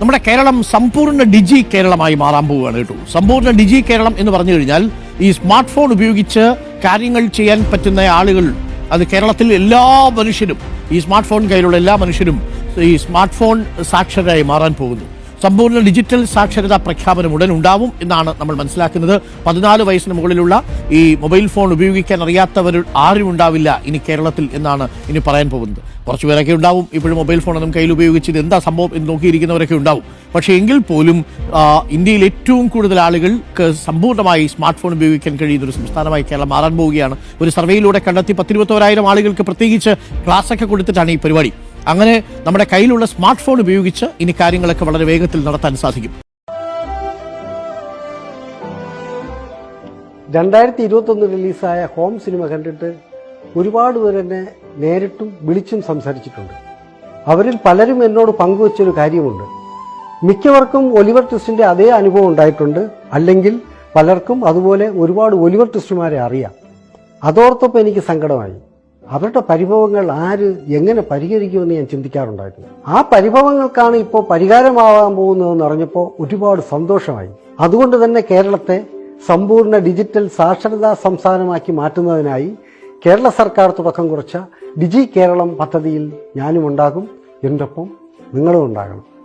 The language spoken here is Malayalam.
നമ്മുടെ കേരളം സമ്പൂർണ ഡിജി കേരളമായി മാറാൻ പോവുകയാണ് കേട്ടോ. സമ്പൂർണ ഡിജി കേരളം എന്ന് പറഞ്ഞു കഴിഞ്ഞാൽ ഈ സ്മാർട്ട് ഫോൺ ഉപയോഗിച്ച് കാര്യങ്ങൾ ചെയ്യാൻ പറ്റുന്ന ആളുകൾ അത് കേരളത്തിൽ എല്ലാ മനുഷ്യരും ഈ സ്മാർട്ട് ഫോൺ കയ്യിലുള്ള എല്ലാ മനുഷ്യരും ഈ സ്മാർട്ട് ഫോൺ സാക്ഷരരായി മാറാൻ പോകുന്നു. സമ്പൂർണ ഡിജിറ്റൽ സാക്ഷരതാ പ്രഖ്യാപനം ഉടൻ ഉണ്ടാവും എന്നാണ് നമ്മൾ മനസ്സിലാക്കുന്നത്. പതിനാല് വയസ്സിന് മുകളിലുള്ള ഈ മൊബൈൽ ഫോൺ ഉപയോഗിക്കാൻ അറിയാത്തവർ ആരും ഉണ്ടാവില്ല ഇനി കേരളത്തിൽ എന്നാണ് ഇനി പറയാൻ പോകുന്നത്. കുറച്ചു പേരൊക്കെ ഉണ്ടാവും. ഇപ്പോഴും മൊബൈൽ ഫോണൊന്നും കയ്യിൽ ഉപയോഗിച്ച് ഇത് എന്താ സംഭവം എന്ന് നോക്കിയിരിക്കുന്നവരൊക്കെ ഉണ്ടാവും. പക്ഷേ എങ്കിൽ പോലും ഇന്ത്യയിൽ ഏറ്റവും കൂടുതൽ ആളുകൾക്ക് സമ്പൂർണമായി സ്മാർട്ട് ഫോൺ ഉപയോഗിക്കാൻ കഴിയുന്ന ഒരു സംസ്ഥാനമായി കേരളം മാറാൻ പോവുകയാണ്. ഒരു സർവേയിലൂടെ കണ്ടെത്തി പത്തിരുപത്തോരായിരം ആളുകൾക്ക് പ്രത്യേകിച്ച് ക്ലാസ്സൊക്കെ കൊടുത്തിട്ടാണ് ഈ പരിപാടി. അങ്ങനെ നമ്മുടെ കയ്യിലുള്ള സ്മാർട്ട് ഫോൺ ഉപയോഗിച്ച് ഇനി കാര്യങ്ങളൊക്കെ വളരെ വേഗത്തിൽ നടത്താൻ സാധിക്കും. രണ്ടായിരത്തി ഇരുപത്തൊന്ന് റിലീസായ ഹോം സിനിമ കണ്ടിട്ട് ഒരുപാട് പേർ എന്നെ നേരിട്ടും വിളിച്ചും സംസാരിച്ചിട്ടുണ്ട്. അവരിൽ പലരും എന്നോട് പങ്കുവച്ചൊരു കാര്യമുണ്ട്. മിക്കവർക്കും ഒലിവർ ട്വിസ്റ്റിന്റെ അതേ അനുഭവം ഉണ്ടായിട്ടുണ്ട്. അല്ലെങ്കിൽ പലർക്കും അതുപോലെ ഒരുപാട് ഒലിവർ ട്വിസ്റ്റുമാരെ അറിയാം. അതോർത്തപ്പോൾ എനിക്ക് സങ്കടമായി. അവരുടെ പരിഭവങ്ങൾ ആര് എങ്ങനെ പരിഹരിക്കുമെന്ന് ഞാൻ ചിന്തിക്കാറുണ്ടായിരുന്നു ആ പരിഭവങ്ങൾക്കാണ് ഇപ്പോൾ പരിഹാരമാവാൻ പോകുന്നതെന്ന് അറിഞ്ഞപ്പോൾ ഒരുപാട് സന്തോഷമായി. അതുകൊണ്ട് തന്നെ കേരളത്തെ സമ്പൂർണ ഡിജിറ്റൽ സാക്ഷരതാ സംസ്ഥാനമാക്കി മാറ്റുന്നതിനായി കേരള സർക്കാർ തുടക്കം കുറച്ച ഡിജി കേരളം പദ്ധതിയിൽ ഞാനും ഉണ്ടാകും എന്റെ ഒപ്പം നിങ്ങളും ഉണ്ടാകണം.